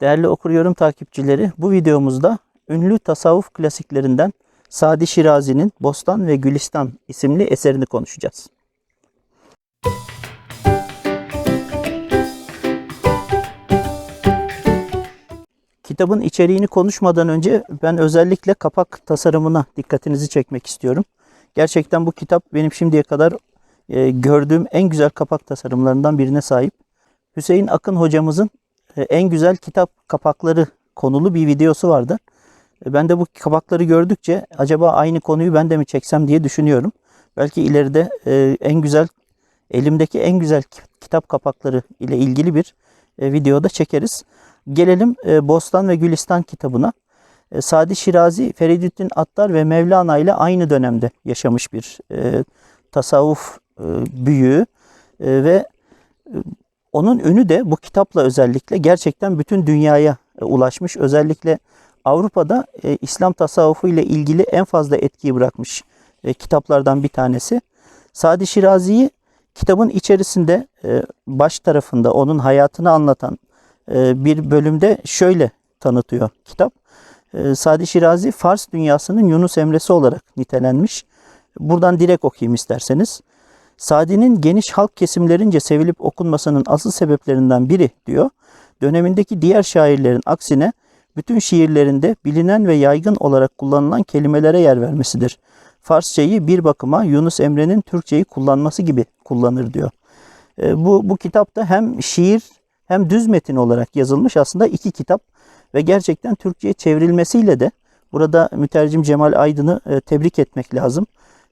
Değerli okuyorum takipçileri, bu videomuzda ünlü tasavvuf klasiklerinden Sadi Şirazi'nin Bostan ve Gülistan isimli eserini konuşacağız. Kitabın içeriğini konuşmadan önce ben özellikle kapak tasarımına dikkatinizi çekmek istiyorum. Gerçekten bu kitap benim şimdiye kadar e, gördüğüm en güzel kapak tasarımlarından birine sahip. Hüseyin Akın hocamızın en güzel kitap kapakları konulu bir videosu vardı. E, Ben de bu kapakları gördükçe acaba aynı konuyu ben de mi çeksem diye düşünüyorum. Belki ileride e, en güzel elimdeki en güzel ki- kitap kapakları ile ilgili bir e, videoda çekeriz. Gelelim e, Bostan ve Gülistan kitabına. Sadi Şirazi, Feridüddin Attar ve Mevlana ile aynı dönemde yaşamış bir tasavvuf büyüğü ve onun ünü de bu kitapla özellikle gerçekten bütün dünyaya e, ulaşmış. Özellikle Avrupa'da e, İslam tasavvufu ile ilgili en fazla etkiyi bırakmış e, kitaplardan bir tanesi. Sadi Şirazi'yi kitabın içerisinde e, baş tarafında onun hayatını anlatan e, bir bölümde şöyle tanıtıyor kitap. E, Sadi Şirazi Fars dünyasının Yunus Emre'si olarak nitelenmiş. Buradan direkt okuyayım isterseniz. Sadi'nin geniş halk kesimlerince sevilip okunmasının asıl sebeplerinden biri diyor. Dönemindeki diğer şairlerin aksine bütün şiirlerinde bilinen ve yaygın olarak kullanılan kelimelere yer vermesidir. Farsçayı bir bakıma Yunus Emre'nin Türkçeyi kullanması gibi kullanır diyor. E, bu, bu kitapta hem şiir hem düz metin olarak yazılmış aslında iki kitap ve gerçekten Türkçe'ye çevrilmesiyle de burada mütercim Cemal Aydın'ı e, tebrik etmek lazım.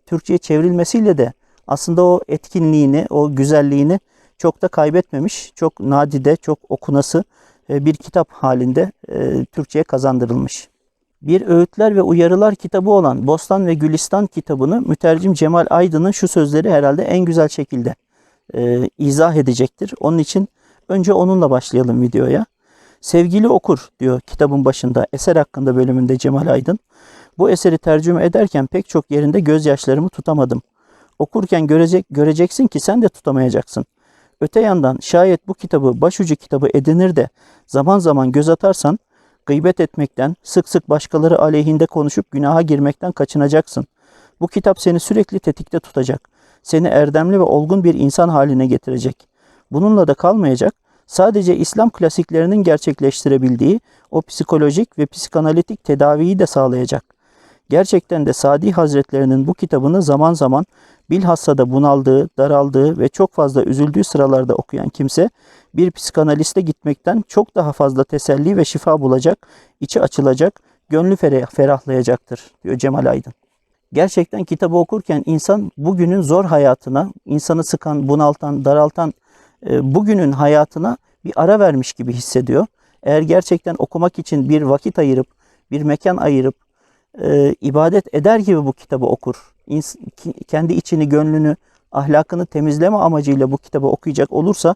Türkçe'ye çevrilmesiyle de aslında o etkinliğini, o güzelliğini çok da kaybetmemiş. Çok nadide, çok okunası e, bir kitap halinde e, Türkçe'ye kazandırılmış. Bir öğütler ve uyarılar kitabı olan Bostan ve Gülistan kitabını mütercim Cemal Aydın'ın şu sözleri herhalde en güzel şekilde e, izah edecektir. Onun için önce onunla başlayalım videoya. Sevgili okur diyor kitabın başında eser hakkında bölümünde Cemal Aydın. Bu eseri tercüme ederken pek çok yerinde gözyaşlarımı tutamadım. Okurken görecek, göreceksin ki sen de tutamayacaksın. Öte yandan şayet bu kitabı başucu kitabı edinir de zaman zaman göz atarsan gıybet etmekten, sık sık başkaları aleyhinde konuşup günaha girmekten kaçınacaksın. Bu kitap seni sürekli tetikte tutacak. Seni erdemli ve olgun bir insan haline getirecek. Bununla da kalmayacak. Sadece İslam klasiklerinin gerçekleştirebildiği o psikolojik ve psikanalitik tedaviyi de sağlayacak. Gerçekten de Sadi Hazretlerinin bu kitabını zaman zaman bilhassa da bunaldığı, daraldığı ve çok fazla üzüldüğü sıralarda okuyan kimse bir psikanaliste gitmekten çok daha fazla teselli ve şifa bulacak, içi açılacak, gönlü ferah, ferahlayacaktır diyor Cemal Aydın. Gerçekten kitabı okurken insan bugünün zor hayatına, insanı sıkan, bunaltan, daraltan e, bugünün hayatına bir ara vermiş gibi hissediyor. Eğer gerçekten okumak için bir vakit ayırıp, bir mekan ayırıp, e, ibadet eder gibi bu kitabı okur. İns- kendi içini, gönlünü, ahlakını temizleme amacıyla bu kitabı okuyacak olursa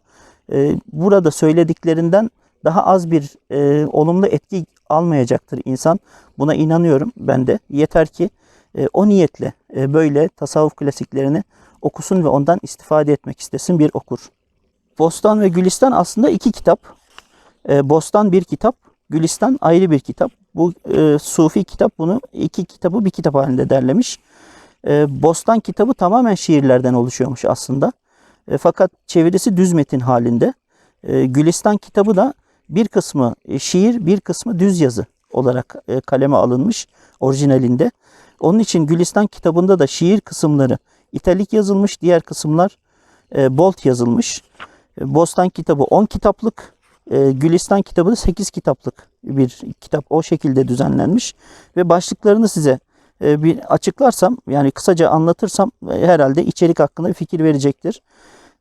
e, burada söylediklerinden daha az bir e, olumlu etki almayacaktır insan. Buna inanıyorum ben de. Yeter ki e, o niyetle e, böyle tasavvuf klasiklerini okusun ve ondan istifade etmek istesin bir okur. Bostan ve Gülistan aslında iki kitap. E, Bostan bir kitap, Gülistan ayrı bir kitap. Bu e, Sufi kitap bunu iki kitabı bir kitap halinde derlemiş. E, Bostan kitabı tamamen şiirlerden oluşuyormuş aslında. E, fakat çevirisi düz metin halinde. E, Gülistan kitabı da bir kısmı e, şiir, bir kısmı düz yazı olarak e, kaleme alınmış orijinalinde. Onun için Gülistan kitabında da şiir kısımları italik yazılmış, diğer kısımlar e, bold yazılmış. E, Bostan kitabı 10 kitaplık, e, Gülistan kitabı da 8 kitaplık bir kitap. O şekilde düzenlenmiş ve başlıklarını size e, bir açıklarsam yani kısaca anlatırsam e, herhalde içerik hakkında bir fikir verecektir.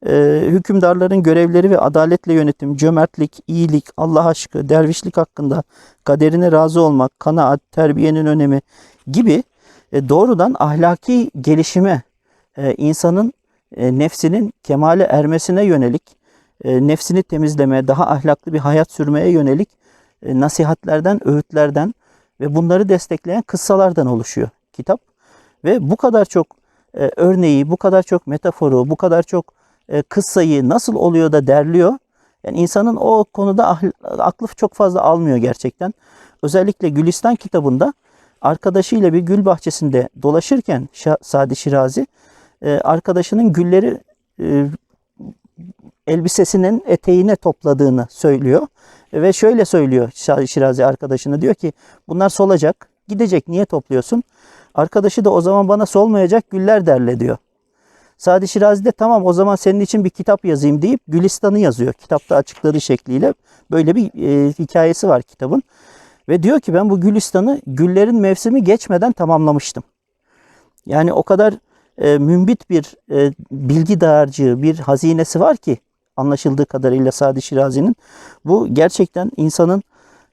E, hükümdarların görevleri ve adaletle yönetim, cömertlik, iyilik, Allah aşkı, dervişlik hakkında, kaderine razı olmak, kanaat, terbiyenin önemi gibi e, doğrudan ahlaki gelişime, insanın nefsinin kemale ermesine yönelik, nefsini temizlemeye, daha ahlaklı bir hayat sürmeye yönelik e, nasihatlerden, öğütlerden ve bunları destekleyen kıssalardan oluşuyor kitap. Ve bu kadar çok e, örneği, bu kadar çok metaforu, bu kadar çok e, kıssayı nasıl oluyor da derliyor? Yani insanın o konuda aklı çok fazla almıyor gerçekten. Özellikle Gülistan kitabında arkadaşıyla bir gül bahçesinde dolaşırken Sadi Şirazi e, arkadaşının gülleri e, elbisesinin eteğine topladığını söylüyor. Ve şöyle söylüyor Şirazi arkadaşına diyor ki bunlar solacak gidecek niye topluyorsun? Arkadaşı da o zaman bana solmayacak güller derle diyor. Sadi Şirazi de tamam o zaman senin için bir kitap yazayım deyip Gülistan'ı yazıyor. Kitapta açıkladığı şekliyle böyle bir e, hikayesi var kitabın. Ve diyor ki ben bu Gülistan'ı güllerin mevsimi geçmeden tamamlamıştım. Yani o kadar e, mümbit bir e, bilgi dağarcığı, bir hazinesi var ki anlaşıldığı kadarıyla Sadi Şirazi'nin. Bu gerçekten insanın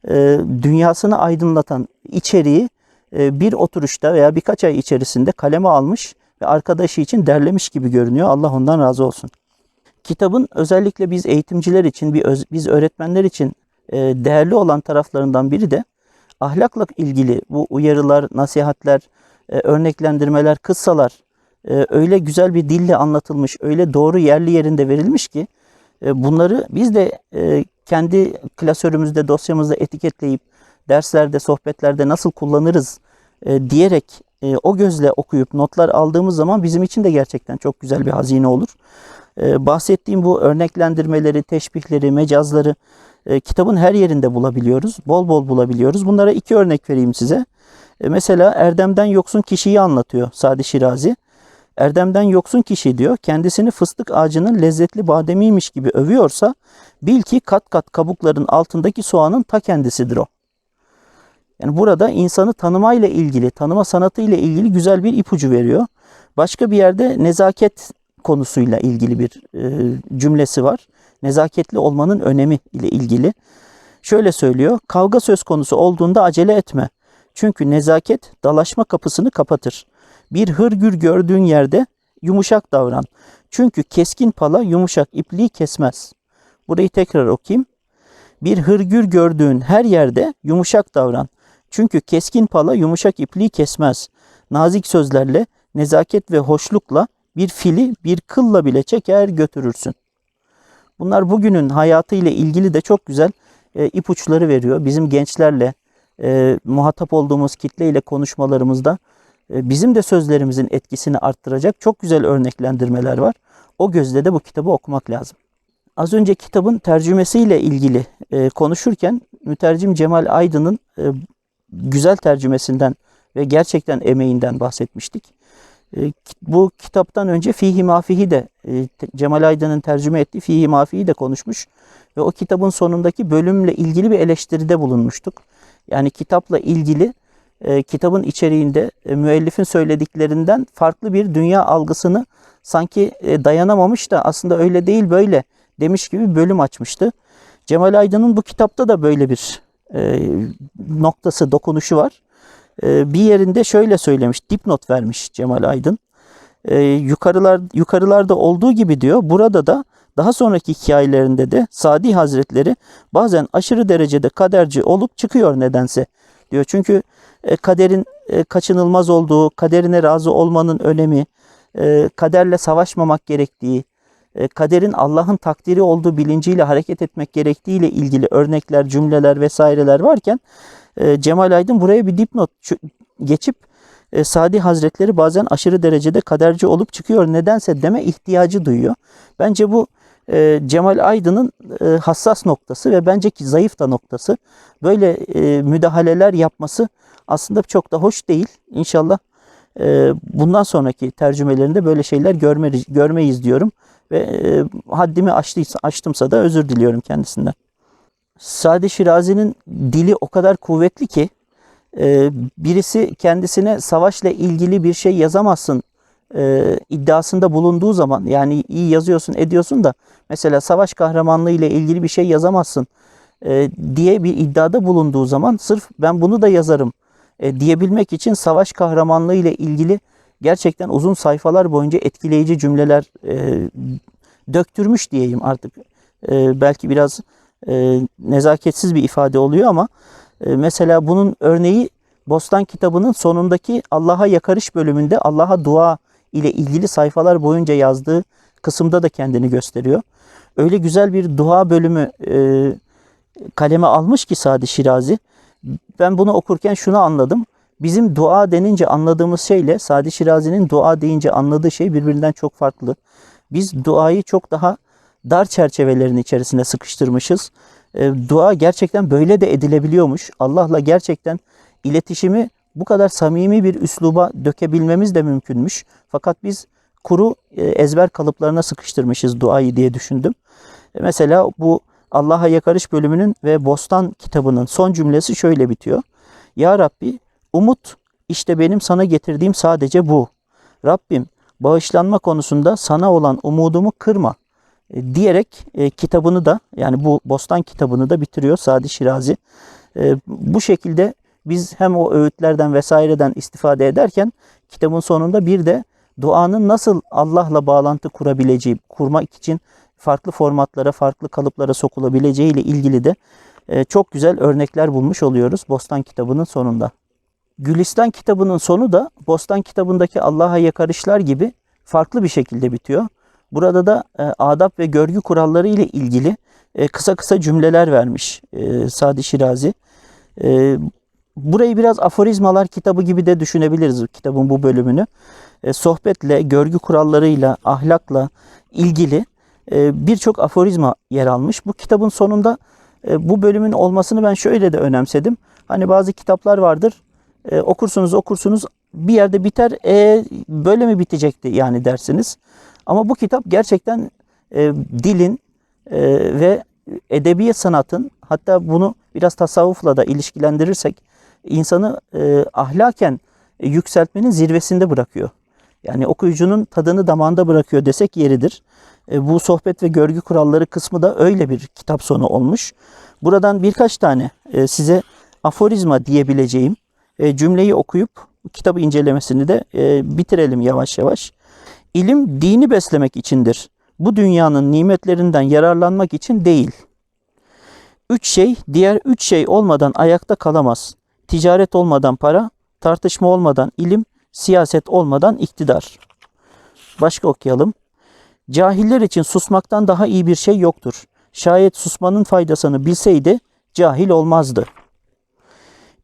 e, dünyasını aydınlatan içeriği e, bir oturuşta veya birkaç ay içerisinde kaleme almış ve arkadaşı için derlemiş gibi görünüyor. Allah ondan razı olsun. Kitabın özellikle biz eğitimciler için, biz öğretmenler için e, değerli olan taraflarından biri de ahlakla ilgili bu uyarılar, nasihatler, e, örneklendirmeler, kıssalar e, öyle güzel bir dille anlatılmış, öyle doğru yerli yerinde verilmiş ki bunları biz de e, kendi klasörümüzde, dosyamızda etiketleyip derslerde, sohbetlerde nasıl kullanırız e, diyerek e, o gözle okuyup notlar aldığımız zaman bizim için de gerçekten çok güzel bir hazine olur. E, bahsettiğim bu örneklendirmeleri, teşbihleri, mecazları e, kitabın her yerinde bulabiliyoruz. Bol bol bulabiliyoruz. Bunlara iki örnek vereyim size. E, mesela Erdem'den yoksun kişiyi anlatıyor Sadi Şirazi. Erdem'den yoksun kişi diyor kendisini fıstık ağacının lezzetli bademiymiş gibi övüyorsa bil ki kat kat kabukların altındaki soğanın ta kendisidir o. Yani burada insanı tanımayla ilgili, tanıma sanatı ile ilgili güzel bir ipucu veriyor. Başka bir yerde nezaket konusuyla ilgili bir e, cümlesi var. Nezaketli olmanın önemi ile ilgili. Şöyle söylüyor. Kavga söz konusu olduğunda acele etme. Çünkü nezaket dalaşma kapısını kapatır. Bir hırgür gördüğün yerde yumuşak davran. Çünkü keskin pala yumuşak ipliği kesmez. Burayı tekrar okuyayım. Bir hırgür gördüğün her yerde yumuşak davran. Çünkü keskin pala yumuşak ipliği kesmez. Nazik sözlerle, nezaket ve hoşlukla bir fili bir kılla bile çeker götürürsün. Bunlar bugünün hayatı ile ilgili de çok güzel e, ipuçları veriyor. Bizim gençlerle e, muhatap olduğumuz kitleyle konuşmalarımızda e, bizim de sözlerimizin etkisini arttıracak çok güzel örneklendirmeler var. O gözle de bu kitabı okumak lazım. Az önce kitabın tercümesiyle ilgili e, konuşurken mütercim Cemal Aydın'ın e, güzel tercümesinden ve gerçekten emeğinden bahsetmiştik. E, bu kitaptan önce Fihi Mafihi de e, Cemal Aydın'ın tercüme ettiği Fihi Mafihi de konuşmuş ve o kitabın sonundaki bölümle ilgili bir eleştiride bulunmuştuk. Yani kitapla ilgili e, kitabın içeriğinde e, müellifin söylediklerinden farklı bir dünya algısını sanki e, dayanamamış da aslında öyle değil böyle demiş gibi bölüm açmıştı. Cemal Aydın'ın bu kitapta da böyle bir e, noktası, dokunuşu var. E, bir yerinde şöyle söylemiş, dipnot vermiş Cemal Aydın. E, yukarılar yukarılarda olduğu gibi diyor. Burada da daha sonraki hikayelerinde de Sadi Hazretleri bazen aşırı derecede kaderci olup çıkıyor nedense diyor. Çünkü e, kaderin e, kaçınılmaz olduğu, kaderine razı olmanın önemi, e, kaderle savaşmamak gerektiği, kaderin Allah'ın takdiri olduğu bilinciyle hareket etmek gerektiği ile ilgili örnekler, cümleler vesaireler varken Cemal Aydın buraya bir dipnot geçip Sadi Hazretleri bazen aşırı derecede kaderci olup çıkıyor nedense deme ihtiyacı duyuyor. Bence bu e, Cemal Aydın'ın e, hassas noktası ve bence ki zayıf da noktası. Böyle e, müdahaleler yapması aslında çok da hoş değil. İnşallah e, bundan sonraki tercümelerinde böyle şeyler görmeyiz, diyorum. Ve haddimi aştıysa, aştımsa da özür diliyorum kendisinden. Sadi Şirazi'nin dili o kadar kuvvetli ki birisi kendisine savaşla ilgili bir şey yazamazsın e, iddiasında bulunduğu zaman yani iyi yazıyorsun ediyorsun da mesela savaş kahramanlığı ile ilgili bir şey yazamazsın e, diye bir iddiada bulunduğu zaman sırf ben bunu da yazarım e, diyebilmek için savaş kahramanlığı ile ilgili gerçekten uzun sayfalar boyunca etkileyici cümleler e, döktürmüş diyeyim artık. E, belki biraz e, nezaketsiz bir ifade oluyor ama e, mesela bunun örneği Bostan kitabının sonundaki Allah'a yakarış bölümünde Allah'a dua ile ilgili sayfalar boyunca yazdığı kısımda da kendini gösteriyor. Öyle güzel bir dua bölümü e, kaleme almış ki Sadi Şirazi. Ben bunu okurken şunu anladım. Bizim dua denince anladığımız şeyle Sadi Şirazi'nin dua deyince anladığı şey birbirinden çok farklı. Biz duayı çok daha dar çerçevelerin içerisine sıkıştırmışız. E, dua gerçekten böyle de edilebiliyormuş. Allah'la gerçekten iletişimi bu kadar samimi bir üsluba dökebilmemiz de mümkünmüş. Fakat biz kuru e, ezber kalıplarına sıkıştırmışız duayı diye düşündüm. E, mesela bu Allah'a yakarış bölümünün ve Bostan kitabının son cümlesi şöyle bitiyor. Ya Rabbi umut işte benim sana getirdiğim sadece bu. Rabbim bağışlanma konusunda sana olan umudumu kırma e, diyerek kitabını da yani bu Bostan kitabını da bitiriyor Sadi Şirazi. Bu şekilde biz hem o öğütlerden vesaireden istifade ederken kitabın sonunda bir de duanın nasıl Allah'la bağlantı kurabileceği, kurmak için farklı formatlara, farklı kalıplara sokulabileceği ile ilgili de e, çok güzel örnekler bulmuş oluyoruz Bostan kitabının sonunda. Gülistan kitabının sonu da Bostan kitabındaki Allah'a yakarışlar gibi farklı bir şekilde bitiyor. Burada da e, adab ve görgü kuralları ile ilgili e, kısa kısa cümleler vermiş e, Sadi Şirazi. E, burayı biraz aforizmalar kitabı gibi de düşünebiliriz kitabın bu bölümünü. E, sohbetle, görgü kurallarıyla, ahlakla ilgili e, birçok aforizma yer almış. Bu kitabın sonunda e, bu bölümün olmasını ben şöyle de önemsedim. Hani bazı kitaplar vardır. Okursunuz okursunuz bir yerde biter. E, böyle mi bitecekti yani dersiniz. Ama bu kitap gerçekten dilin ve edebiyat sanatın hatta bunu biraz tasavvufla da ilişkilendirirsek insanı e, ahlaken yükseltmenin zirvesinde bırakıyor. Yani okuyucunun tadını damağında bırakıyor desek yeridir. E, bu sohbet ve görgü kuralları kısmı da öyle bir kitap sonu olmuş. Buradan birkaç tane e, size aforizma diyebileceğim e, cümleyi okuyup kitabı incelemesini de e, bitirelim yavaş yavaş. İlim dini beslemek içindir. Bu dünyanın nimetlerinden yararlanmak için değil. Üç şey diğer üç şey olmadan ayakta kalamaz. Ticaret olmadan para, tartışma olmadan ilim, siyaset olmadan iktidar. Başka okuyalım. Cahiller için susmaktan daha iyi bir şey yoktur. Şayet susmanın faydasını bilseydi cahil olmazdı.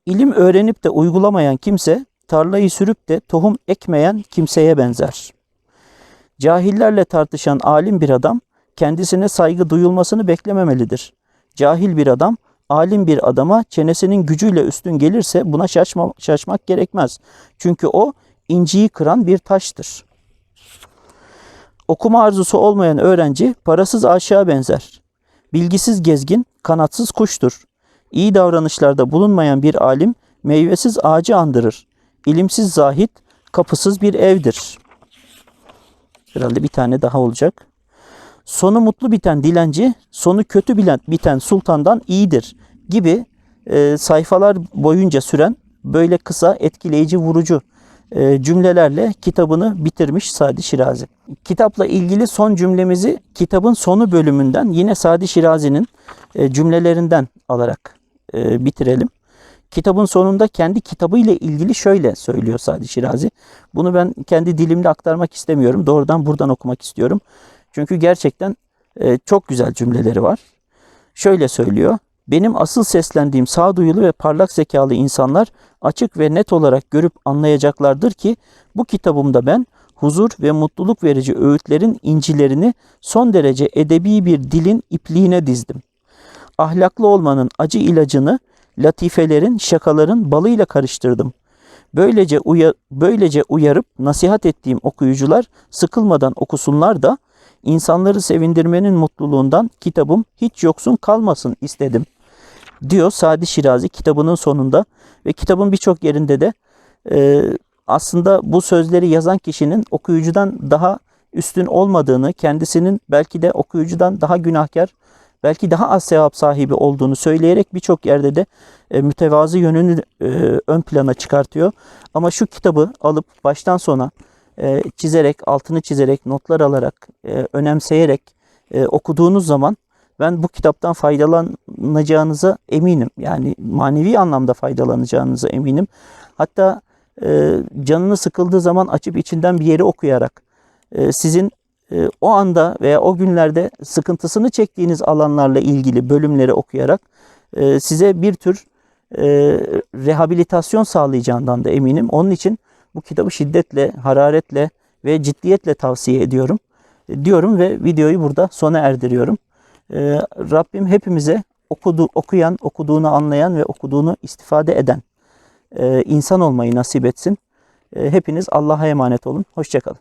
İlim öğrenip de uygulamayan kimse tarlayı sürüp de tohum ekmeyen kimseye benzer. Cahillerle tartışan alim bir adam kendisine saygı duyulmasını beklememelidir. Cahil bir adam alim bir adama çenesinin gücüyle üstün gelirse buna şaşma, şaşmak gerekmez. Çünkü o inciyi kıran bir taştır. Okuma arzusu olmayan öğrenci parasız aşağı benzer. Bilgisiz gezgin kanatsız kuştur. İyi davranışlarda bulunmayan bir alim meyvesiz ağacı andırır. İlimsiz zahit kapısız bir evdir. Herhalde bir tane daha olacak. Sonu mutlu biten dilenci, sonu kötü bilen, biten sultandan iyidir gibi e, sayfalar boyunca süren böyle kısa, etkileyici, vurucu e, cümlelerle kitabını bitirmiş Sadi Şirazi. Kitapla ilgili son cümlemizi kitabın sonu bölümünden yine Sadi Şirazi'nin e, cümlelerinden alarak e, bitirelim. Kitabın sonunda kendi kitabı ile ilgili şöyle söylüyor Sadi Şirazi. Bunu ben kendi dilimle aktarmak istemiyorum. Doğrudan buradan okumak istiyorum. Çünkü gerçekten e, çok güzel cümleleri var. Şöyle söylüyor. Benim asıl seslendiğim sağduyulu ve parlak zekalı insanlar açık ve net olarak görüp anlayacaklardır ki bu kitabımda ben huzur ve mutluluk verici öğütlerin incilerini son derece edebi bir dilin ipliğine dizdim. Ahlaklı olmanın acı ilacını latifelerin, şakaların balıyla karıştırdım. Böylece uya, böylece uyarıp nasihat ettiğim okuyucular sıkılmadan okusunlar da insanları sevindirmenin mutluluğundan kitabım hiç yoksun kalmasın istedim. Diyor Sadi Şirazi kitabının sonunda ve kitabın birçok yerinde de e, aslında bu sözleri yazan kişinin okuyucudan daha üstün olmadığını, kendisinin belki de okuyucudan daha günahkar, belki daha az sevap sahibi olduğunu söyleyerek birçok yerde de e, mütevazı yönünü e, ön plana çıkartıyor. Ama şu kitabı alıp baştan sona e, çizerek, altını çizerek, notlar alarak, e, önemseyerek e, okuduğunuz zaman ben bu kitaptan faydalanacağınıza eminim. Yani manevi anlamda faydalanacağınıza eminim. Hatta e, canını sıkıldığı zaman açıp içinden bir yeri okuyarak sizin o anda veya o günlerde sıkıntısını çektiğiniz alanlarla ilgili bölümleri okuyarak size bir tür rehabilitasyon sağlayacağından da eminim. Onun için bu kitabı şiddetle, hararetle ve ciddiyetle tavsiye ediyorum. E, diyorum ve videoyu burada sona erdiriyorum. E, Rabbim hepimize okudu, okuyan, okuduğunu anlayan ve okuduğunu istifade eden e, insan olmayı nasip etsin. E, hepiniz Allah'a emanet olun. Hoşçakalın.